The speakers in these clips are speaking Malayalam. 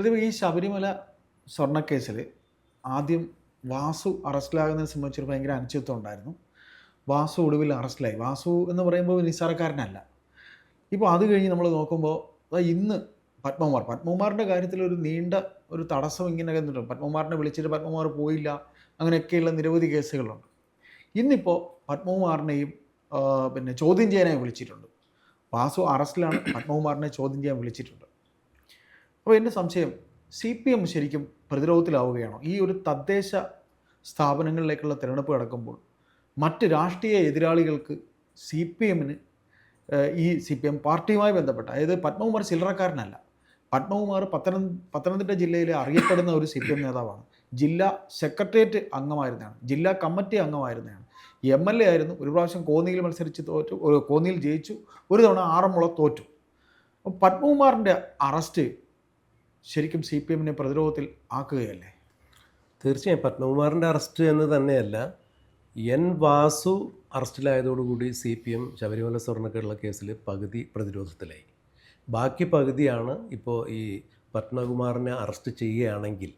പ്രതിഭ ഈ ശബരിമല സ്വർണക്കേസിൽ ആദ്യം വാസു അറസ്റ്റിലാകുന്നതിനെ സംബന്ധിച്ചൊരു ഭയങ്കര അനിശ്ചിത്വം ഉണ്ടായിരുന്നു. വാസു ഒടുവിൽ അറസ്റ്റിലായി. വാസു എന്ന് പറയുമ്പോൾ നിസ്സാരക്കാരനല്ല. ഇപ്പോൾ അത് കഴിഞ്ഞ് നമ്മൾ നോക്കുമ്പോൾ ഇന്ന് പത്മകുമാർ പത്മകുമാറിന്റെ കാര്യത്തിൽ ഒരു നീണ്ട ഒരു തടസ്സം ഇങ്ങനെ കണ്ടിട്ടുണ്ട് പത്മകുമാറിനെ വിളിച്ചിട്ട് പത്മകുമാർ പോയില്ല അങ്ങനെയൊക്കെയുള്ള നിരവധി കേസുകളുണ്ട്. ഇന്നിപ്പോൾ പത്മകുമാറിനെയും പിന്നെ ചോദ്യം ചെയ്യാനായി വിളിച്ചിട്ടുണ്ട്. വാസു അറസ്റ്റിലാണ് പത്മകുമാറിനെ ചോദ്യം ചെയ്യാൻ വിളിച്ചിട്ടുണ്ട്. അപ്പോൾ എന്റെ സംശയം സി പി എം ശരിക്കും പ്രതിരോധത്തിലാവുകയാണോ? ഈ ഒരു തദ്ദേശ സ്ഥാപനങ്ങളിലേക്കുള്ള തിരഞ്ഞെടുപ്പ് നടക്കുമ്പോൾ മറ്റ് രാഷ്ട്രീയ എതിരാളികൾക്ക് സി പി എമ്മിന് ഈ സി പി എം പാർട്ടിയുമായി ബന്ധപ്പെട്ട അതായത് പത്മകുമാർ ചില്ലറക്കാരനല്ല പത്മകുമാർ പത്തനം പത്തനംതിട്ട ജില്ലയിലെ അറിയപ്പെടുന്ന ഒരു സി പി എം നേതാവാണ്. ജില്ലാ സെക്രട്ടേറിയറ്റ് അംഗമായിരുന്നതാണ് ജില്ലാ കമ്മിറ്റി അംഗമായിരുന്നതാണ് എം എൽ എ ആയിരുന്നു ഒരു പ്രാവശ്യം കോന്നിയിൽ മത്സരിച്ച് തോറ്റു കോന്നിയിൽ ജയിച്ചു ഒരു തവണ ആറന്മുള തോറ്റു. പത്മകുമാറിന്റെ അറസ്റ്റ് ശരിക്കും സി പി എമ്മിനെ പ്രതിരോധത്തിൽ ആക്കുകയല്ലേ? തീർച്ചയായും. പത്മകുമാറിന്റെ അറസ്റ്റ് എന്ന് തന്നെയല്ല എൻ വാസു അറസ്റ്റിലായതോടുകൂടി സി പി എം ശബരിമല സ്വർണക്കേടുള്ള കേസിൽ പകുതി പ്രതിരോധത്തിലായി. ബാക്കി പകുതിയാണ് ഇപ്പോൾ ഈ പത്മകുമാറിനെ അറസ്റ്റ് ചെയ്യുകയാണെങ്കിൽ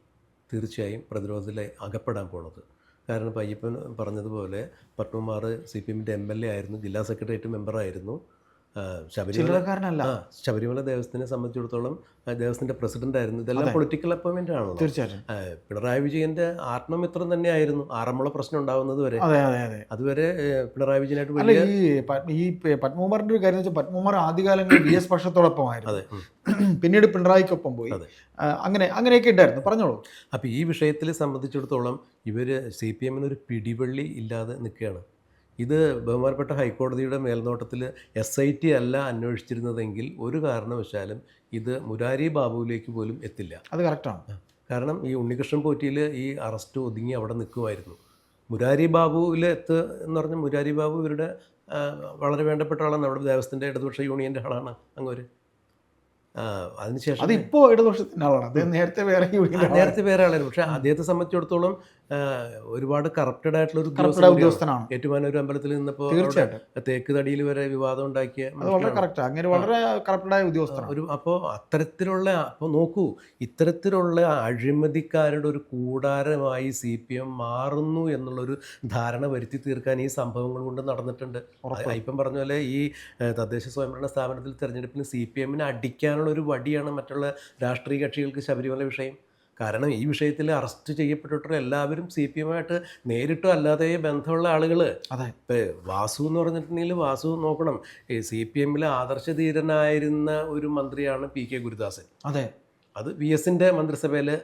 തീർച്ചയായും പ്രതിരോധത്തിൽ അകപ്പെടാൻ പോണത്. കാരണം പയ്യപ്പൻ പറഞ്ഞതുപോലെ പത്മകുമാർ സി പി എമ്മിന്റെ എം എൽ എ ആയിരുന്നു ജില്ലാ സെക്രട്ടേറിയറ്റ് മെമ്പറായിരുന്നു. ആ, ശബരിമല ദേവസ്ഥനെ സംബന്ധിച്ചിടത്തോളം ദേവസ്ഥന്റെ പ്രസിഡന്റ് ആയിരുന്നു. ഇതെല്ലാം പൊളിറ്റിക്കൽ അപ്പോയിന്റ്മെന്റ് ആണല്ലോ. തീർച്ചയായിട്ടും. പിണറായി വിജയന്റെ ആത്മമിത്രം തന്നെയായിരുന്നു. ആറന്മുള പ്രശ്നം ഉണ്ടാവുന്നത് വരെ. അതെ അതെ അതെ. അതുവരെ പിണറായി വിജയനായിട്ട് ഈ ഈ പത്മകുമാറിന്റെ ഒരു കാര്യം വെച്ചാൽ പത്മകുമാർ ആദ്യകാലങ്ങളിൽ വി എസ് പക്ഷത്തോടൊപ്പമായിരുന്നു. പിന്നീട് പിണറായിക്കൊപ്പം പോയി. അതെ. അങ്ങനെ അങ്ങനെയൊക്കെ ഉണ്ടായിരുന്നു. പറഞ്ഞോളൂ. അപ്പോൾ ഈ വിഷയത്തിൽ സംബന്ധിച്ചിടത്തോളം ഇവർ സി പി എമ്മിന് ഒരു പിടിവള്ളി ഇല്ലാതെ നിൽക്കുകയാണ്. ഇത് ബഹുമാനപ്പെട്ട ഹൈക്കോടതിയുടെ മേൽനോട്ടത്തിൽ എസ് ഐ ടി അല്ല അന്വേഷിച്ചിരുന്നതെങ്കിൽ ഒരു കാരണവശാലും ഇത് മുരാരി ബാബുവിലേക്ക് പോലും എത്തില്ല. അത് കറക്റ്റാണ്. കാരണം ഈ ഉണ്ണികൃഷ്ണൻ പോറ്റിയിൽ ഈ അറസ്റ്റ് ഒതുങ്ങി അവിടെ നിൽക്കുമായിരുന്നു. മുരാരി ബാബുവിൽ എത്ത് എന്ന് പറഞ്ഞാൽ മുരാരി ബാബു ഇവരുടെ വളരെ വേണ്ടപ്പെട്ട ആളാണ്. അവിടെ ദേവസ്ഥന്റെ ഇടതുപക്ഷ യൂണിയന്റെ ആളാണ് അങ്ങോര് അതിനുശേഷം അതിപ്പോ ഇടതുപക്ഷത്തിന്റെ ആളാണ് അദ്ദേഹം നേരത്തെ വേറെ നേരത്തെ വേറെ ആളായിരുന്നു. പക്ഷേ അദ്ദേഹത്തെ സംബന്ധിച്ചിടത്തോളം ഒരുപാട് കറപ്റ്റഡ് ആയിട്ടുള്ള ഒരു ഉദ്യോഗസ്ഥനാണ്. ഒരു ഏറ്റുമാനൂർ അമ്പലത്തിൽ നിന്നപ്പോൾ തീർച്ചയായിട്ടും. തേക്ക് തടിയിൽ വരെ വിവാദം ഉണ്ടാക്കിയ വളരെ അങ്ങനെ വളരെ ഉദ്യോഗസ്ഥനാണ്. ഒരു അപ്പോൾ അത്തരത്തിലുള്ള അപ്പോൾ നോക്കൂ ഇത്തരത്തിലുള്ള അഴിമതിക്കാരുടെ ഒരു കൂടാരമായി സി പി എം മാറുന്നു എന്നുള്ളൊരു ധാരണ വരുത്തി തീർക്കാൻ ഈ സംഭവങ്ങൾ കൊണ്ട് നടന്നിട്ടുണ്ട്. ഇപ്പം പറഞ്ഞ പോലെ ഈ തദ്ദേശ സ്വയംഭരണ സ്ഥാപനത്തിൽ തെരഞ്ഞെടുപ്പിന് സി പി എമ്മിനെ അടിക്കാനുള്ള ഒരു വടിയാണ് മറ്റുള്ള രാഷ്ട്രീയ കക്ഷികൾക്ക് ശബരിമല വിഷയം. കാരണം ഈ വിഷയത്തിൽ അറസ്റ്റ് ചെയ്യപ്പെട്ടിട്ടുള്ള എല്ലാവരും സി പി എമ്മായിട്ട് നേരിട്ടോ അല്ലാതെ ബന്ധമുള്ള ആളുകൾ അതെ. ഇപ്പോൾ വാസു എന്ന് പറഞ്ഞിട്ടുണ്ടെങ്കിൽ വാസു നോക്കണം. ഈ സി പി എമ്മിലെ ആദർശധീരനായിരുന്ന ഒരു മന്ത്രിയാണ് പി കെ ഗുരുദാസൻ. അതെ. അത് വി എസിന്റെ മന്ത്രിസഭയിൽ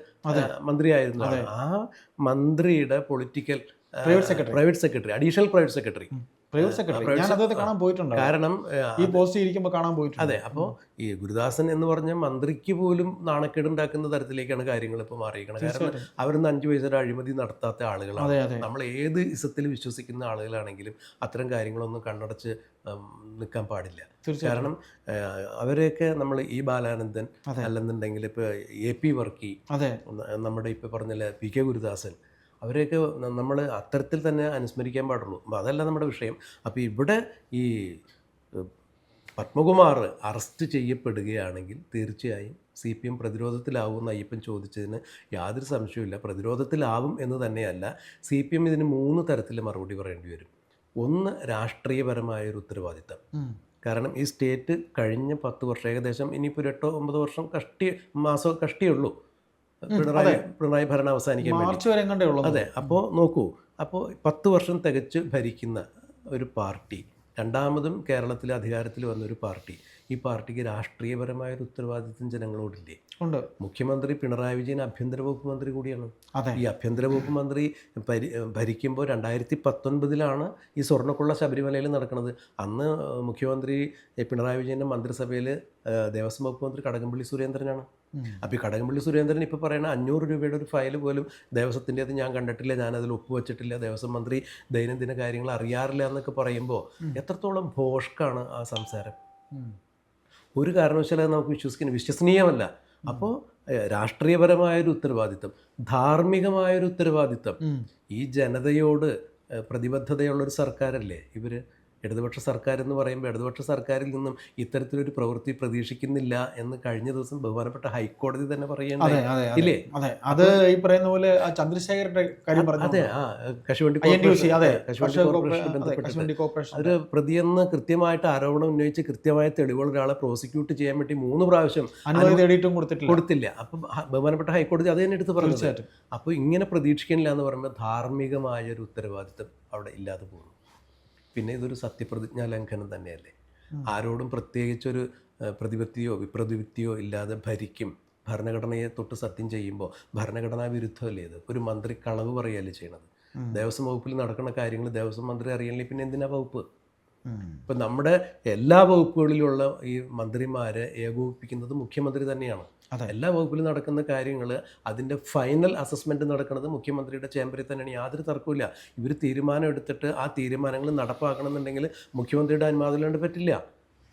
മന്ത്രിയായിരുന്നു. ആ മന്ത്രിയുടെ political private secretary. Private secretary additional private secretary. Private secretary ഞാൻ അദ്ദേഹത്തെ കാണാൻ പോയിട്ടുണ്ട്? കാരണം ഈ പോസ്റ്റ് ഇരിക്കുമ്പോൾ കാണാൻ പോയിട്ടുണ്ട്? അതെ അപ്പോൾ ഈ ഗുരുദാസൻ എന്ന് പറഞ്ഞ മന്ത്രിക്ക് പോലും നാണക്കേടുണ്ടാക്കുന്ന തരത്തിലേക്കാണ് കാര്യങ്ങൾ ഇപ്പോൾ മാറിയിരിക്കുന്നത്. കാരണം അവരൊന്ന് അഞ്ചു പൈസ അഴിമതി നടത്താത്ത ആളുകളാണ്. നമ്മൾ ഏത് ഇസത്തിൽ വിശ്വസിക്കുന്ന ആളുകളാണെങ്കിലും അത്തരം കാര്യങ്ങളൊന്നും കണ്ണടച്ച് നിൽക്കാൻ പാടില്ല. കാരണം അവരെയൊക്കെ നമ്മൾ ഈ ബാലാനന്ദൻ. അല്ലെന്നുണ്ടെങ്കിൽ ഇപ്പോൾ എ പി വർക്കി നമ്മുടെ ഇപ്പോൾ പറഞ്ഞില്ല പി കെ ഗുരുദാസൻ അവരെയൊക്കെ നമ്മൾ അത്തരത്തിൽ തന്നെ അനുസ്മരിക്കാൻ പാടുള്ളൂ. അപ്പോൾ അതല്ല നമ്മുടെ വിഷയം. അപ്പോൾ ഇവിടെ ഈ പത്മകുമാർ അറസ്റ്റ് ചെയ്യപ്പെടുകയാണെങ്കിൽ തീർച്ചയായും സി പി എം പ്രതിരോധത്തിലാവുമെന്ന് അയ്യപ്പൻ ചോദിച്ചതിന് യാതൊരു സംശയവുമില്ല. പ്രതിരോധത്തിലാവും എന്ന് തന്നെയല്ല സി പി എം ഇതിന് മൂന്ന് തരത്തിൽ മറുപടി പറയേണ്ടി വരും. ഒന്ന് രാഷ്ട്രീയപരമായ ഒരു ഉത്തരവാദിത്തം കാരണം ഈ സ്റ്റേറ്റ് കഴിഞ്ഞ പത്ത് വർഷം ഏകദേശം ഇനിയിപ്പോൾ ഒരു എട്ടോ ഒമ്പത് വർഷം കഷ്ടി മാസം കഷ്ടിയുള്ളൂ പിണറായി പിണറായി ഭരണം അവസാനിക്കാൻ വേണ്ടി. മാർച്ച് വരെ കണ്ടേ ഉള്ളൂ. അതെ അപ്പോൾ നോക്കൂ അപ്പോൾ പത്ത് വർഷം തികച്ച് ഭരിക്കുന്ന ഒരു പാർട്ടി രണ്ടാമതും കേരളത്തിൽ അധികാരത്തിൽ വന്ന ഒരു പാർട്ടി ഈ പാർട്ടിക്ക് രാഷ്ട്രീയപരമായ ഒരു ഉത്തരവാദിത്വം ജനങ്ങളോടില്ലേ? ഉണ്ട്. മുഖ്യമന്ത്രി പിണറായി വിജയൻ ആഭ്യന്തര വകുപ്പ് മന്ത്രി കൂടിയാണ്. അതെ. ഈ ആഭ്യന്തര വകുപ്പ് മന്ത്രി ഭരി ഭരിക്കുമ്പോൾ രണ്ടായിരത്തി പത്തൊൻപതിലാണ് ഈ സ്വർണക്കുള്ള ശബരിമലയിൽ നടക്കുന്നത്. അന്ന് മുഖ്യമന്ത്രി പിണറായി വിജയന്റെ മന്ത്രിസഭയിൽ ദേവസ്വം വകുപ്പ് മന്ത്രി കടകംപള്ളി സുരേന്ദ്രനാണ്. അപ്പോൾ ഈ കടകംപള്ളി സുരേന്ദ്രൻ ഇപ്പോൾ പറയണ അഞ്ഞൂറ് രൂപയുടെ ഒരു ഫയൽ പോലും ദേവസ്വത്തിന്റെത് ഞാൻ കണ്ടിട്ടില്ല ഞാൻ അതിൽ ഒപ്പുവെച്ചിട്ടില്ല ദേവസ്വം മന്ത്രി ദൈനംദിന കാര്യങ്ങൾ അറിയാറില്ല എന്നൊക്കെ പറയുമ്പോൾ എത്രത്തോളം ഭോഷ്കാണ് ആ സംസാരം? ഒരു കാരണവശാലും നമുക്ക് വിശ്വസിക്കുന്ന വിശ്വസനീയമല്ല. അപ്പോൾ രാഷ്ട്രീയപരമായൊരു ഉത്തരവാദിത്തം ധാർമ്മികമായൊരു ഉത്തരവാദിത്തം ഈ ജനതയോട് പ്രതിബദ്ധതയുള്ളൊരു സർക്കാരല്ലേ ഇവർ ഇടതുപക്ഷ സർക്കാർ എന്ന് പറയുമ്പോൾ ഇടതുപക്ഷ സർക്കാരിൽ നിന്നും ഇത്തരത്തിലൊരു പ്രവൃത്തി പ്രതീക്ഷിക്കുന്നില്ല എന്ന് കഴിഞ്ഞ ദിവസം ബഹുമാനപ്പെട്ട ഹൈക്കോടതി തന്നെ പറയേണ്ടത് അതെ അതെ. ഇല്ലേ? അതെ. അത് ഈ പറയുന്ന പോലെ ചന്ദ്രശേഖരന്റെ കാര്യം പറഞ്ഞു അതെ ആ കശുവണ്ടി കോർപ്പറേഷൻ കോർപ്പറേഷൻ ഒരു പ്രതിയെന്ന് കൃത്യമായിട്ട് ആരോപണം ഉന്നയിച്ച് കൃത്യമായ തെളിവുകൾ ഒരാളെ പ്രോസിക്യൂട്ട് ചെയ്യാൻ വേണ്ടി മൂന്ന് പ്രാവശ്യം അനുമതി തേടിയിട്ടും കൊടുത്തിട്ടില്ല. കൊടുത്തില്ല. അപ്പം ബഹുമാനപ്പെട്ട ഹൈക്കോടതി അത് തന്നെ എടുത്ത് പറഞ്ഞു അപ്പൊ അപ്പോൾ ഇങ്ങനെ പ്രതീക്ഷിക്കുന്നില്ല എന്ന് പറയുമ്പോൾ ധാർമ്മികമായ ഒരു ഉത്തരവാദിത്തം അവിടെ ഇല്ലാതെ പോകുന്നു. പിന്നെ ഇതൊരു സത്യപ്രതിജ്ഞാ ലംഘനം തന്നെയല്ലേ. ആരോടും പ്രത്യേകിച്ചൊരു പ്രതിപത്തിയോ വിപ്രതിപത്തിയോ ഇല്ലാതെ ഭരിക്കും ഭരണഘടനയെ തൊട്ട് സത്യം ചെയ്യുമ്പോൾ ഭരണഘടനാ വിരുദ്ധമല്ലേ ഇത് ഒരു മന്ത്രി കളവ് പറയുകയല്ലേ ചെയ്യണത്. ദേവസ്വം വകുപ്പിൽ നടക്കുന്ന കാര്യങ്ങൾ ദേവസ്വം മന്ത്രി അറിയണേ പിന്നെ എന്തിനാ വകുപ്പ്. ഇപ്പം നമ്മുടെ എല്ലാ വകുപ്പുകളിലുള്ള ഈ മന്ത്രിമാരെ ഏകോപിപ്പിക്കുന്നത് മുഖ്യമന്ത്രി തന്നെയാണ്. എല്ലാ വകുപ്പിലും നടക്കുന്ന കാര്യങ്ങൾ അതിന്റെ ഫൈനൽ അസസ്മെന്റ് നടക്കുന്നത് മുഖ്യമന്ത്രിയുടെ ചേംബറിൽ തന്നെയാണ്. യാതൊരു തർക്കമില്ല ഇവർ തീരുമാനം എടുത്തിട്ട് ആ തീരുമാനങ്ങൾ നടപ്പാക്കണമെന്നുണ്ടെങ്കിൽ മുഖ്യമന്ത്രിയുടെ അനുവാദമില്ലാണ്ട് പറ്റില്ല.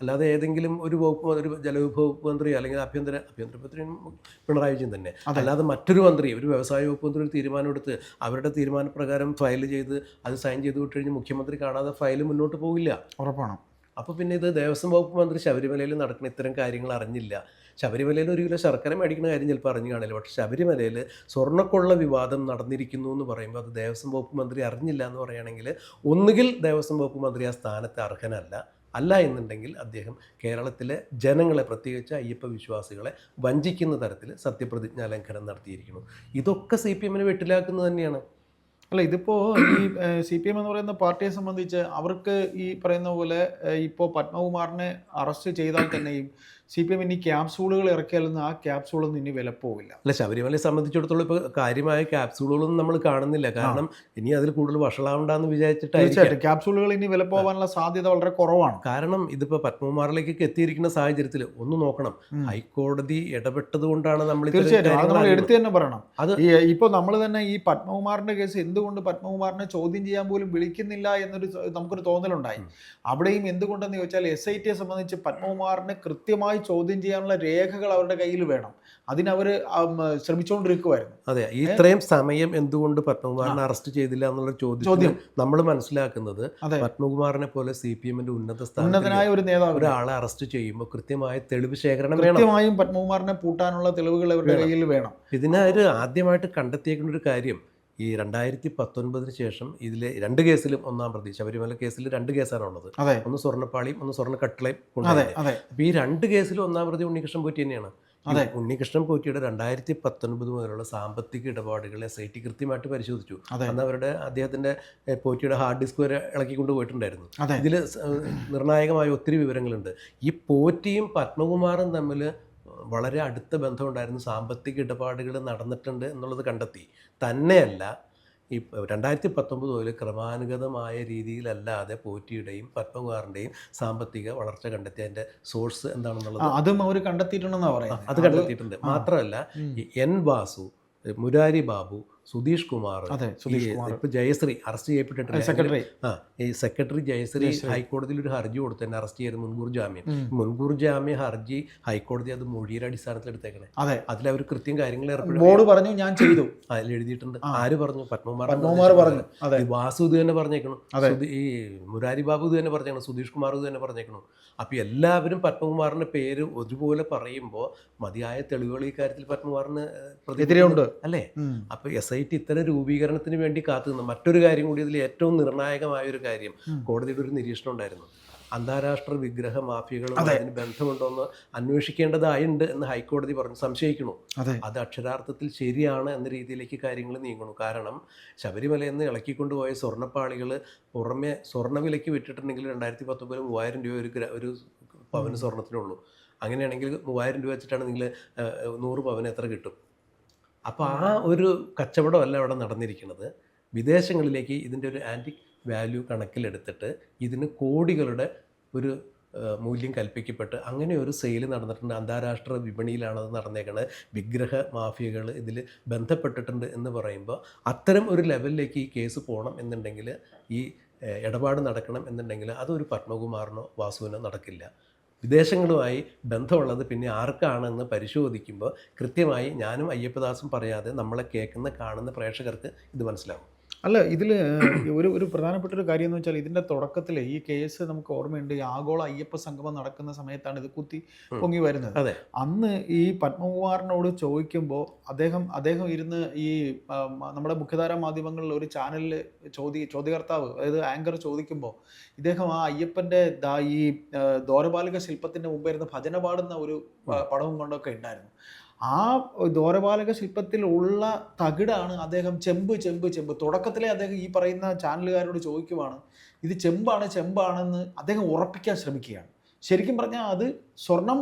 അല്ലാതെ ഏതെങ്കിലും ഒരു വകുപ്പ് ഒരു ജലവിഭവ വകുപ്പ് മന്ത്രി അല്ലെങ്കിൽ ആഭ്യന്തര ആഭ്യന്തര മന്ത്രി പിണറായി വിജയൻ തന്നെ. അല്ലാതെ മറ്റൊരു മന്ത്രി ഒരു വ്യവസായ വകുപ്പ് മന്ത്രി ഒരു തീരുമാനം എടുത്ത് അവരുടെ തീരുമാനപ്രകാരം ഫയൽ ചെയ്ത് അത് സൈൻ ചെയ്ത് വിട്ട് കഴിഞ്ഞ് മുഖ്യമന്ത്രി കാണാതെ ഫയൽ മുന്നോട്ട് പോകില്ല ഉറപ്പാണ്. അപ്പോൾ പിന്നെ ഇത് ദേവസ്വം വകുപ്പ് മന്ത്രി ശബരിമലയിൽ നടക്കുന്ന ഇത്തരം കാര്യങ്ങൾ അറിഞ്ഞില്ല. ശബരിമലയിൽ ഒരു കിലോ ശർക്കര മേടിക്കുന്ന കാര്യം ചിലപ്പോൾ അറിഞ്ഞു കാണില്ല. പക്ഷേ ശബരിമലയിൽ സ്വർണക്കൊള്ള വിവാദം നടന്നിരിക്കുന്നു എന്ന് പറയുമ്പോൾ അത് ദേവസ്വം വകുപ്പ് മന്ത്രി അറിഞ്ഞില്ല എന്ന് പറയുകയാണെങ്കിൽ ഒന്നുകിൽ ദേവസ്വം വകുപ്പ് മന്ത്രി ആ സ്ഥാനത്ത് അർഹനല്ല. അല്ല എന്നുണ്ടെങ്കിൽ അദ്ദേഹം കേരളത്തിലെ ജനങ്ങളെ പ്രത്യേകിച്ച് അയ്യപ്പ വിശ്വാസികളെ വഞ്ചിക്കുന്ന തരത്തിൽ സത്യപ്രതിജ്ഞാ ലംഘനം നടത്തിയിരിക്കുന്നു. ഇതൊക്കെ സി പി എമ്മിന് വെട്ടിലാക്കുന്നത് തന്നെയാണ്. അല്ല ഇതിപ്പോൾ ഈ സി പി എം എന്ന് പറയുന്ന പാർട്ടിയെ സംബന്ധിച്ച് അവർക്ക് ഈ പറയുന്ന പോലെ ഇപ്പോൾ ഇപ്പോ പത്മകുമാറിനെ അറസ്റ്റ് ചെയ്താൽ തന്നെയും സി പി എം ഇനി ക്യാപ്സൂളുകൾ ഇറക്കിയാലൊന്നും ആ ക്യാപ്സൂളൊന്നും ഇനി വില പോവില്ല. അല്ല ശബരിമലയെ സംബന്ധിച്ചിടത്തോളം ഇപ്പോൾ കാര്യമായ ക്യാപ്സൂളുകളൊന്നും നമ്മൾ കാണുന്നില്ല. കാരണം ഇനി അതിൽ കൂടുതൽ വഷളാവണ്ടെന്ന് വിചാരിച്ചിട്ട് തീർച്ചയായിട്ടും. ക്യാപ്സൂളുകൾ ഇനി വില പോകാനുള്ള സാധ്യത വളരെ കുറവാണ്. കാരണം ഇതിപ്പോൾ പത്മകുമാറിലേക്കൊക്കെ എത്തിയിരിക്കുന്ന സാഹചര്യത്തിൽ ഒന്ന് നോക്കണം. ഹൈക്കോടതി ഇടപെട്ടത് കൊണ്ടാണ് നമ്മൾ തീർച്ചയായിട്ടും. നമ്മൾ എടുത്തു തന്നെ പറയണം. അത് ഇപ്പോൾ നമ്മൾ തന്നെ ഈ പത്മകുമാറിന്റെ കേസ് എന്തുകൊണ്ട് പത്മകുമാറിനെ ചോദ്യം ചെയ്യാൻ പോലും വിളിക്കുന്നില്ല എന്നൊരു നമുക്കൊരു തോന്നലുണ്ടായി. അവിടെയും എന്തുകൊണ്ടെന്ന് ചോദിച്ചാൽ എസ് ഐ ടിയെ സംബന്ധിച്ച് പത്മകുമാറിനെ കൃത്യമായി ചോദ്യം ചെയ്യാനുള്ള രേഖകൾ അവരുടെ കയ്യിൽ വേണം. അതിനവർ ശ്രമിച്ചുകൊണ്ടിരിക്കുമായിരുന്നു അതെ ഇത്രയും സമയം എന്തുകൊണ്ട് പത്മകുമാറിനെ അറസ്റ്റ് ചെയ്തില്ല എന്നുള്ള ചോദ്യം ചോദ്യം. നമ്മൾ മനസ്സിലാക്കുന്നത് പത്മകുമാറിനെ പോലെ സി പി എമ്മിന്റെ ഉന്നത ഉന്നതനായ ഒരു നേതാവ്. ഒരാളെ അറസ്റ്റ് ചെയ്യുമ്പോൾ കൃത്യമായ തെളിവ് ശേഖരണം കൃത്യമായും പത്മകുമാറിനെ പൂട്ടാനുള്ള തെളിവുകൾ അവരുടെ കയ്യിൽ വേണം. ഇതിനൊരു ആദ്യമായിട്ട് കണ്ടെത്തിയേക്കുന്ന ഒരു കാര്യം ഈ രണ്ടായിരത്തി പത്തൊൻപതിന് ശേഷം ഇതിലെ രണ്ട് കേസിലും ഒന്നാം പ്രതി ശബരിമല കേസിൽ രണ്ട് കേസാണ് ഉള്ളത്. ഒന്ന് സ്വർണപ്പാളിയും ഒന്ന് സ്വർണ കട്ടളയും അതെ അതെ. ഈ രണ്ട് കേസിലും ഒന്നാം പ്രതി ഉണ്ണികൃഷ്ണൻ പോറ്റി തന്നെയാണ്. അതെ. ഉണ്ണികൃഷ്ണൻ പോറ്റിയുടെ രണ്ടായിരത്തി പത്തൊൻപത് മുതലുള്ള സാമ്പത്തിക ഇടപാടുകൾ എസ് ഐ ടി കൃത്യമായിട്ട് പരിശോധിച്ചു. അന്ന് അവരുടെ അദ്ദേഹത്തിന്റെ പോറ്റിയുടെ ഹാർഡ് ഡിസ്ക് വരെ ഇളക്കിക്കൊണ്ട് പോയിട്ടുണ്ടായിരുന്നു. ഇതിൽ നിർണായകമായ ഒത്തിരി വിവരങ്ങളുണ്ട്. ഈ പോറ്റിയും പത്മകുമാറും തമ്മിൽ വളരെ അടുത്ത ബന്ധമുണ്ടായിരുന്നു സാമ്പത്തിക ഇടപാടുകൾ നടന്നിട്ടുണ്ട് എന്നുള്ളത് കണ്ടെത്തി. തന്നെയല്ല ഈ രണ്ടായിരത്തി പത്തൊമ്പത് മുതൽ ക്രമാനുഗതമായ രീതിയിലല്ലാതെ പോറ്റിയുടെയും പത്മകുമാറിന്റെയും സാമ്പത്തിക വളർച്ച കണ്ടെത്തി. അതിന്റെ സോഴ്സ് എന്താണെന്നുള്ളത് അതും അവർ കണ്ടെത്തിയിട്ടുണ്ടെന്നാണ് പറയുന്നത് അത് കണ്ടെത്തിയിട്ടുണ്ട്. മാത്രമല്ല എൻ വാസു മുരാരി ബാബു സുധീഷ് കുമാർ അതെ സുധീഷ് കുമാർ ഇപ്പൊ ജയശ്രീ അറസ്റ്റ് ചെയ്യപ്പെട്ടിട്ട് സെക്രട്ടറി. ആ ഈ സെക്രട്ടറി ജയശ്രീ. ഹൈക്കോടതിയിൽ ഒരു ഹർജി കൊടുത്തു തന്നെ അറസ്റ്റ് ചെയ്ത് മുൻകൂർ ജാമ്യം. മുൻകൂർ ജാമ്യ ഹർജി ഹൈക്കോടതി അത് മൊഴിയുടെ അടിസ്ഥാനത്തിൽ എടുത്തേക്കണേ. അതെ. അതിൽ അവർ കൃത്യം കാര്യങ്ങൾ ഏർപ്പെടും ബോർഡ് പറഞ്ഞു ഞാൻ ചെയ്തു. അതിൽ എഴുതിയിട്ടുണ്ട്. ആര് പറഞ്ഞു? പത്മകുമാർ പത്മകുമാർ പറഞ്ഞു. വാസു ഇത് തന്നെ പറഞ്ഞേക്കണം. ഈ മുരാരി ബാബു ഇത് തന്നെ പറഞ്ഞേക്കണം. സുധീഷ് കുമാർ ഇത് തന്നെ പറഞ്ഞേക്കണം. അപ്പോൾ എല്ലാവരും പത്മകുമാറിന്റെ പേര് ഒരുപോലെ പറയുമ്പോൾ മതിയായ തെളിവുകൾ ഈ കാര്യത്തിൽ പത്മകുമാറിന് പ്രതിയുണ്ട് അല്ലേ? അപ്പൊ അപ്പോൾ എസ് ടി ഇത്തരം രൂപീകരണത്തിന് വേണ്ടി കാത്തു നിന്ന്. മറ്റൊരു കാര്യം കൂടി ഇതിൽ ഏറ്റവും നിർണായകമായ ഒരു കാര്യം കോടതിയുടെ ഒരു നിരീക്ഷണം ഉണ്ടായിരുന്നു. അന്താരാഷ്ട്ര വിഗ്രഹ മാഫിയകളും അതിന് ബന്ധമുണ്ടോ എന്ന് അന്വേഷിക്കേണ്ടതായുണ്ട് എന്ന് ഹൈക്കോടതി പറഞ്ഞു. സംശയിക്കണു അതെ. അക്ഷരാർത്ഥത്തിൽ ശരിയാണ് എന്ന രീതിയിലേക്ക് കാര്യങ്ങൾ നീങ്ങണു കാരണം ശബരിമലയിൽ നിന്ന് ഇളക്കിക്കൊണ്ടുപോയ സ്വർണപ്പാളികൾ പുറമെ സ്വർണവിലയ്ക്ക് വിട്ടിട്ടുണ്ടെങ്കിൽ രണ്ടായിരത്തി പത്തൊമ്പതിൽ മൂവായിരം രൂപ ഒരു ഒരു പവന് സ്വർണത്തിനുള്ളൂ അങ്ങനെയാണെങ്കിൽ മൂവായിരം രൂപ വെച്ചിട്ടാണ് നിങ്ങൾ നൂറ് പവന് എത്ര കിട്ടും? അപ്പോൾ ആ ഒരു കച്ചവടമല്ല അവിടെ നടന്നിരിക്കുന്നത്. വിദേശങ്ങളിലേക്ക് ഇതിന്റെ ഒരു ആന്റി വാല്യൂ കണക്കിലെടുത്തിട്ട് ഇതിന് കോടികളുടെ ഒരു മൂല്യം കൽപ്പിക്കപ്പെട്ട് അങ്ങനെ ഒരു സെയിൽ നടന്നിട്ടുണ്ട്. അന്താരാഷ്ട്ര വിപണിയിലാണ് നടന്നേക്കുന്നത് വിഗ്രഹ മാഫിയകൾ ഇതിൽ ബന്ധപ്പെട്ടിട്ടുണ്ട് എന്ന് പറയുമ്പോൾ അത്തരം ഒരു ലെവലിലേക്ക് ഈ കേസ് പോകണം എന്നുണ്ടെങ്കിൽ ഈ ഇടപാട് നടക്കണം എന്നുണ്ടെങ്കിൽ അതൊരു പത്മകുമാറിനോ വാസുവിനോ നടക്കില്ല. വിദേശങ്ങളുമായി ബന്ധമുള്ളത് പിന്നെ ആർക്കാണെന്ന് പരിശോധിക്കുമ്പോൾ കൃത്യമായി ഞാനും അയ്യപ്പദാസും പറയാതെ നമ്മളെ കേൾക്കുന്ന കാണുന്ന പ്രേക്ഷകർക്ക് ഇത് മനസ്സിലാവും. അല്ല ഇതിൽ ഒരു ഒരു പ്രധാനപ്പെട്ട ഒരു കാര്യം എന്ന് വെച്ചാൽ ഇതിന്റെ തുടക്കത്തിൽ ഈ കേസ് നമുക്ക് ഓർമ്മയുണ്ട്. ഈ ആഗോള അയ്യപ്പ സംഗമം നടക്കുന്ന സമയത്താണ് ഇത് കുത്തി പൊങ്ങി വരുന്നത്. അന്ന് ഈ പത്മകുമാറിനോട് ചോദിക്കുമ്പോൾ അദ്ദേഹം അദ്ദേഹം ഇരുന്ന് ഈ നമ്മുടെ മുഖ്യധാരാ മാധ്യമങ്ങളിൽ ഒരു ചാനലിൽ ചോദ്യ ചോദ്യകർത്താവ് അതായത് ആങ്കർ ചോദിക്കുമ്പോൾ ഇദ്ദേഹം ആ അയ്യപ്പന്റെ ദാ ഈ ദോരപാലക ശില്പത്തിന്റെ മുമ്പ് ഇരുന്ന് ഭജന പാടുന്ന ഒരു പടവും കൊണ്ടൊക്കെ ഉണ്ടായിരുന്നു. ആ ദ്വാരപാലക ശില്പത്തിൽ ഉള്ള തകിടാണ് അദ്ദേഹം ചെമ്പ് ചെമ്പ് ചെമ്പ്. തുടക്കത്തിലെ അദ്ദേഹം ഈ പറയുന്ന ചാനലുകാരോട് ചോദിക്കുവാണ് ഇത് ചെമ്പാണ് ചെമ്പാണെന്ന് അദ്ദേഹം ഉറപ്പിക്കാൻ ശ്രമിക്കുകയാണ്. ശരിക്കും പറഞ്ഞാൽ അത് സ്വർണം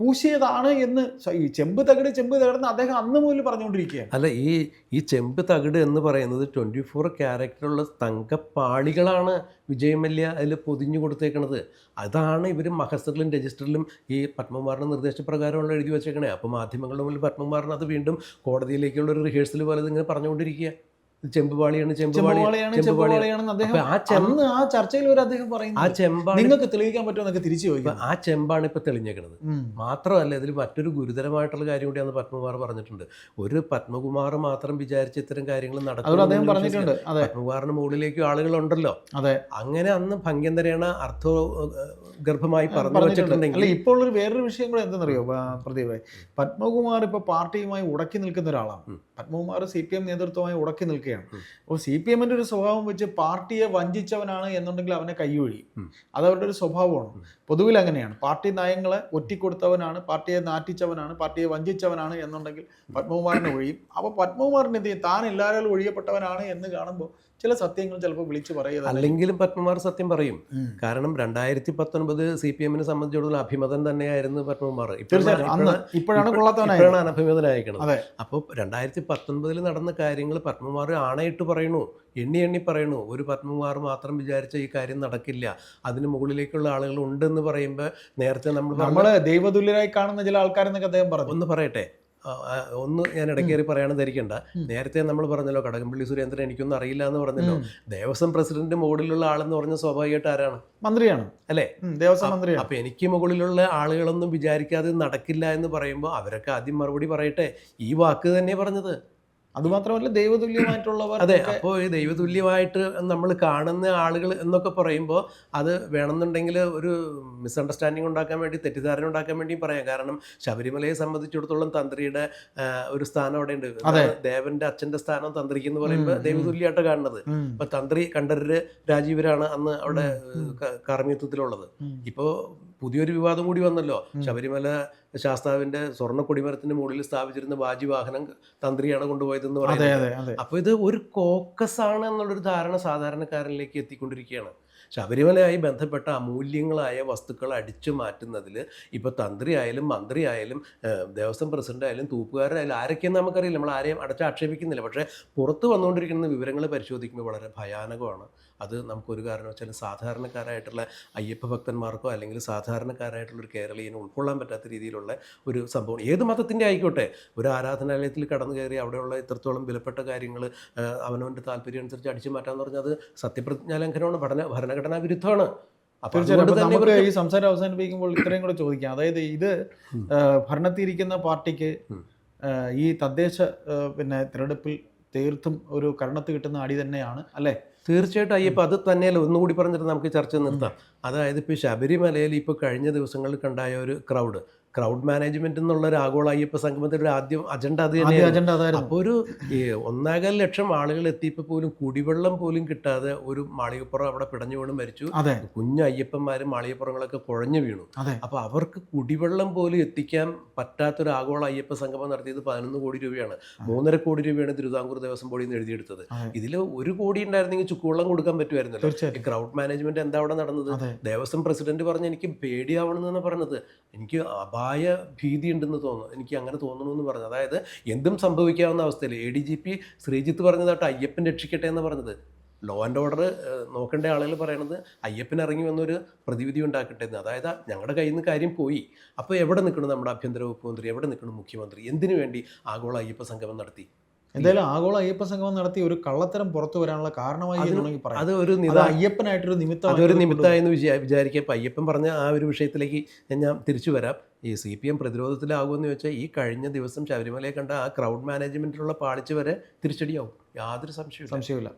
പൂശിയതാണ് എന്ന് ഈ ചെമ്പ് തകിട് ചെമ്പ് തകിടെന്ന് അദ്ദേഹം അന്ന് മുതൽ പറഞ്ഞുകൊണ്ടിരിക്കുകയാണ്. അല്ല ഈ ഈ ചെമ്പ് തകിട് എന്ന് പറയുന്നത് ട്വന്റി ഫോർ ക്യാരക്ടറുള്ള തങ്കപ്പാളികളാണ് വിജയ് മല്യ അതിൽ പൊതിഞ്ഞു കൊടുത്തേക്കണത്. അതാണ് ഇവർ മഹസറിലും രജിസ്റ്ററിലും ഈ പത്മകുമാറിന്റെ നിർദ്ദേശപ്രകാരമുള്ള എഴുതി വെച്ചേക്കണേ. അപ്പോൾ മാധ്യമങ്ങളുടെ മുന്നിൽ പത്മകുമാറിന് അത് വീണ്ടും കോടതിയിലേക്കുള്ള ഒരു റിഹേഴ്സൽ പോലെ ഇങ്ങനെ പറഞ്ഞുകൊണ്ടിരിക്കുക. ചെമ്പുപാളിയാണ് ചെമ്പുപാളി ചെമ്പുപാളിയാണ് ചെമ്പുപാളി ചെമ്പുപാളിയാണെന്ന് അദ്ദേഹം അപ്പോൾ ആ അന്ന് ആ ചർച്ചയിൽ ഒരു അദ്ദേഹം ആ ചെമ്പാണ് നിങ്ങൾക്ക് തെളിയിക്കാൻ പറ്റുമോ എന്നൊക്കെ തിരിച്ചു ചോദിക്കും ആ ചെമ്പാണ് ഇപ്പൊ തെളിഞ്ഞേക്കുന്നത് മാത്രമല്ല ഇതിൽ മറ്റൊരു ഗുരുതരമായിട്ടുള്ള കാര്യം കൂടി അന്ന് പത്മകുമാർ പറഞ്ഞിട്ടുണ്ട്. ഒരു പത്മകുമാർ മാത്രം വിചാരിച്ച ഇത്തരം കാര്യങ്ങൾ അതുകൊണ്ട് അദ്ദേഹം നടക്കും പറഞ്ഞിട്ടുണ്ട്. അതെ. പത്മകുമാറിന് മുകളിലേക്കും ആളുകളുണ്ടല്ലോ. അതെ. അങ്ങനെ അന്ന് ഭംഗ്യന്തരേണ അർത്ഥ ഗർഭമായി പറഞ്ഞു. വെച്ചിട്ടുണ്ടെങ്കിൽ ഇപ്പോൾ ഒരു വേറൊരു വിഷയം കൂടെ എന്തെന്നറിയോ പ്രദീപ് പത്മകുമാർ ഇപ്പൊ പാർട്ടിയുമായി ഉടക്കി നിൽക്കുന്ന ഒരാളാണ്. പത്മകുമാർ സി പി എം നേതൃത്വമായി ഉടക്കി നിൽക്കുകയാണ്. ഉം. അപ്പോൾ സി പി എമ്മിന്റെ ഒരു സ്വഭാവം വെച്ച് പാർട്ടിയെ വഞ്ചിച്ചവനാണ് എന്നുണ്ടെങ്കിൽ അവനെ കൈയൊഴിയും. അത് അവരുടെ ഒരു സ്വഭാവമാണ്. പൊതുവിൽ അങ്ങനെയാണ് പാർട്ടി നയങ്ങളെ ഒറ്റിക്കൊടുത്തവനാണ് പാർട്ടിയെ നാറ്റിച്ചവനാണ് പാർട്ടിയെ വഞ്ചിച്ചവനാണ് എന്നുണ്ടെങ്കിൽ പത്മകുമാറിനെ ഒഴിയും അപ്പോൾ പത്മകുമാറിന് എന്ത് ചെയ്യും താൻ എല്ലാവരും ഒഴിയപ്പെട്ടവനാണ് എന്ന് കാണുമ്പോൾ ചില സത്യങ്ങൾ ചിലപ്പോൾ വിളിച്ചു പറയുക അല്ലെങ്കിലും പത്മകുമാർ സത്യം പറയും. കാരണം രണ്ടായിരത്തി പത്തൊൻപത് സി പി എമ്മിനെ സംബന്ധിച്ചിടത്തോളം അഭിമതൻ തന്നെയായിരുന്നു പത്മകുമാർ. ഇപ്പോഴാണ് ഇപ്പോഴാണ് അനഭിമതനായിരിക്കുന്നത്. അപ്പോൾ രണ്ടായിരത്തി പത്തൊൻപതിൽ നടന്ന കാര്യങ്ങൾ പത്മകുമാർ ആണയിട്ട് പറയണു എണ്ണി എണ്ണി പറയണു ഒരു പത്മകുമാർ മാത്രം വിചാരിച്ച ഈ കാര്യം നടക്കില്ല. അതിന് മുകളിലേക്കുള്ള ആളുകൾ ഉണ്ടെന്ന് പറയുമ്പോൾ നേരത്തെ നമ്മൾ നമ്മൾ ദൈവതുല്യരായി കാണുന്ന ചില ആൾക്കാരെന്നൊക്കെ അദ്ദേഹം പറഞ്ഞു. ഒന്ന് പറയട്ടെ. ഒന്ന് ഞാൻ ഇടയ്ക്കേറി പറയാനും ധരിക്കണ്ട. നേരത്തെ നമ്മൾ പറഞ്ഞല്ലോ കടകംപള്ളി സുരേന്ദ്രൻ എനിക്കൊന്നും അറിയില്ല എന്ന് പറഞ്ഞല്ലോ. ദേവസ്വം പ്രസിഡന്റ് മുകളിലുള്ള ആളെന്ന് പറഞ്ഞ സ്വാഭാവികമായിട്ട് ആരാണ്? മന്ത്രിയാണ്. അല്ലേ? ദേവസ്വം മന്ത്രി അപ്പൊ എനിക്ക് മുകളിലുള്ള ആളുകളൊന്നും വിചാരിക്കാതെ നടക്കില്ല എന്ന് പറയുമ്പോൾ അവരൊക്കെ ആദ്യം മറുപടി പറയട്ടെ. ഈ വാക്ക് തന്നെ പറഞ്ഞത്. അതുമാത്രമല്ല ദൈവതുല്യമായിട്ടുള്ളവർ അതെ അപ്പോൾ ഈ ദൈവതുല്യമായിട്ട് നമ്മൾ കാണുന്ന ആളുകൾ എന്നൊക്കെ പറയുമ്പോൾ അത് വേണമെന്നുണ്ടെങ്കിൽ ഒരു മിസ്അണ്ടർസ്റ്റാൻഡിങ് ഉണ്ടാക്കാൻ വേണ്ടി തെറ്റിദ്ധാരണ ഉണ്ടാക്കാൻ വേണ്ടി പറയാം. കാരണം ശബരിമലയെ സംബന്ധിച്ചിടത്തോളം തന്ത്രിയുടെ ഒരു സ്ഥാനം അവിടെ ഉണ്ട് അതെ. ദേവന്റെ അച്ഛന്റെ സ്ഥാനം തന്ത്രിക്ക് എന്ന് പറയുമ്പോൾ. ദൈവതുല്യമായിട്ട് കാണുന്നത്. അപ്പൊ ഇപ്പൊ തന്ത്രി കണ്ഠരര് രാജീവരാണ് അന്ന് അവിടെ കാർമ്മിത്വത്തിലുള്ളത് ഇപ്പോൾ പുതിയൊരു വിവാദം കൂടി വന്നല്ലോ. ശബരിമല ശാസ്താവിന്റെ സ്വർണ കൊടിമരത്തിന് മുകളിൽ സ്ഥാപിച്ചിരുന്ന ബാജി വാഹനം തന്ത്രിയാണ് കൊണ്ടുപോയതെന്ന് പറയുന്നത്. അപ്പോൾ ഇത് ഒരു കോക്കസ് ആണ് എന്നുള്ളൊരു ധാരണ സാധാരണക്കാരനിലേക്ക് എത്തിക്കൊണ്ടിരിക്കുകയാണ്. ശബരിമലയായി ബന്ധപ്പെട്ട അമൂല്യങ്ങളായ വസ്തുക്കൾ അടിച്ചു മാറ്റുന്നതിൽ ഇപ്പോൾ തന്ത്രി ആയാലും മന്ത്രി ആയാലും ദേവസ്വം പ്രസിഡന്റ് ആയാലും തൂപ്പുകാരായാലും ആരൊക്കെയെന്ന് നമുക്കറിയില്ല. നമ്മൾ ആരെയും അടച്ചാക്ഷേപിക്കുന്നില്ല പക്ഷേ പുറത്ത് വന്നുകൊണ്ടിരിക്കുന്ന വിവരങ്ങൾ പരിശോധിക്കുമ്പോൾ വളരെ ഭയാനകമാണ്. അത് നമുക്കൊരു കാരണവശാലും സാധാരണക്കാരായിട്ടുള്ള അയ്യപ്പ ഭക്തന്മാർക്കോ അല്ലെങ്കിൽ സാധാരണക്കാരായിട്ടുള്ള ഒരു കേരളീയനെ ഉൾക്കൊള്ളാൻ പറ്റാത്ത രീതിയിലുള്ള ഒരു സംഭവം. ഏത് മതത്തിന്റെ ആയിക്കോട്ടെ? ഒരു ആരാധനാലയത്തിൽ കടന്നു കയറി അവിടെയുള്ള ഇത്രത്തോളം വിലപ്പെട്ട കാര്യങ്ങൾ അവനവന്റെ താല്പര്യം അനുസരിച്ച് അടിച്ചു മാറ്റാന്ന് പറഞ്ഞാൽ അത് സത്യപ്രതിജ്ഞാ ലംഘനമാണ് പഠന ഭരണഘടനാ വിരുദ്ധമാണ് തീർച്ചയായും തന്നെ നമുക്ക് ഈ സംസാരം അവസാനിപ്പിക്കുമ്പോൾ ഇത്രയും കൂടെ ചോദിക്കാം. അതായത് ഇത് ഭരണത്തിരിക്കുന്ന പാർട്ടിക്ക് ഈ തദ്ദേശ പിന്നെ തിരഞ്ഞെടുപ്പിൽ തീർത്തും ഒരു കരണത്ത് കിട്ടുന്ന അടി തന്നെയാണ് അല്ലേ? തീർച്ചയായിട്ടും അയ്യപ്പ അത് തന്നെയല്ല ഒന്നുകൂടി പറഞ്ഞിട്ട് നമുക്ക് ചർച്ച നിർത്താം. അതായത് ഇപ്പോൾ ശബരിമലയിൽ ഇപ്പോൾ കഴിഞ്ഞ ദിവസങ്ങളിൽ കണ്ടായ ഒരു ക്രൗഡ് ക്രൗഡ് മാനേജ്മെന്റ് എന്നുള്ള ഒരു ആഗോള അയ്യപ്പ സംഗമത്തിൽ ഒരു ആദ്യം അജണ്ട അത് തന്നെയാണ് അപ്പോൾ ഒരു ഒന്നേകാൽ ലക്ഷം ആളുകൾ എത്തിയപ്പോൾ പോലും കുടിവെള്ളം പോലും കിട്ടാതെ ഒരു മാളികപ്പുറം അവിടെ പിടഞ്ഞു വീണ് മരിച്ചു. കുഞ്ഞു അയ്യപ്പന്മാരും മാളികപ്പുറങ്ങളൊക്കെ കുഴഞ്ഞു വീണു. അപ്പോൾ അവർക്ക് കുടിവെള്ളം പോലും എത്തിക്കാൻ പറ്റാത്തൊരു ആഗോള അയ്യപ്പ സംഗമം നടത്തിയത് പതിനൊന്ന് കോടി രൂപയാണ്. മൂന്നര കോടി രൂപയാണ് തിരുവിതാംകൂർ ദേവസ്വം ബോർഡിൽ നിന്ന് എഴുതിയെടുത്തത്. ഇതിൽ ഒരു കോടി ഉണ്ടായിരുന്നെങ്കിൽ ചുക്കുവെള്ളം കൊടുക്കാൻ പറ്റുമായിരുന്നല്ലോ. ഈ ക്രൗഡ് മാനേജ്മെന്റ് എന്താ അവിടെ നടന്നത്? ദേവസ്വം പ്രസിഡന്റ് പറഞ്ഞ് എനിക്ക് പേടിയാവണമെന്നാണ് പറഞ്ഞത്. എനിക്ക് അപായ ഭീതി ഉണ്ടെന്ന് തോന്നുന്നു. എനിക്ക് അങ്ങനെ തോന്നണമെന്ന് പറഞ്ഞു. അതായത് എന്തും സംഭവിക്കാവുന്ന അവസ്ഥയിൽ A D G P Sreejith പറഞ്ഞതായിട്ട് അയ്യപ്പൻ രക്ഷിക്കട്ടെ എന്ന് പറഞ്ഞത്. ലോ ആൻഡ് ഓർഡർ നോക്കേണ്ട ആളുകൾ പറയണത് അയ്യപ്പൻ ഇറങ്ങി വന്നൊരു പ്രതിവിധി ഉണ്ടാക്കട്ടെ എന്ന്. അതായത് ഞങ്ങളുടെ കയ്യിൽ നിന്ന് കാര്യം പോയി. അപ്പോൾ എവിടെ നിൽക്കണം നമ്മുടെ ആഭ്യന്തര വകുപ്പ് മന്ത്രി? എവിടെ നിൽക്കണം മുഖ്യമന്ത്രി? എന്തിനു വേണ്ടി ആഗോള അയ്യപ്പ സംഗമം നടത്തി? എന്തായാലും ആഗോള അയ്യപ്പ സംഗമം നടത്തി ഒരു കള്ളത്തരം പുറത്തു വരാനുള്ള കാരണമായി അത് ഒരു അയ്യപ്പനായിട്ടൊരു നിമിത്തം അതൊരു നിമിത്തമായെന്ന് വിചാ വിചാരിക്കുക ഇപ്പം അയ്യപ്പൻ പറഞ്ഞ ആ ഒരു വിഷയത്തിലേക്ക് ഞാൻ തിരിച്ചു വരാം. ഈ സി പി എം പ്രതിരോധത്തിലാകുമെന്ന് വെച്ചാൽ ഈ കഴിഞ്ഞ ദിവസം ശബരിമലയെ കണ്ട ആ ക്രൗഡ് മാനേജ്മെന്റിലുള്ള പാളിച്ച് വരെ തിരിച്ചടിയാവും. യാതൊരു സംശയവും സംശയമില്ല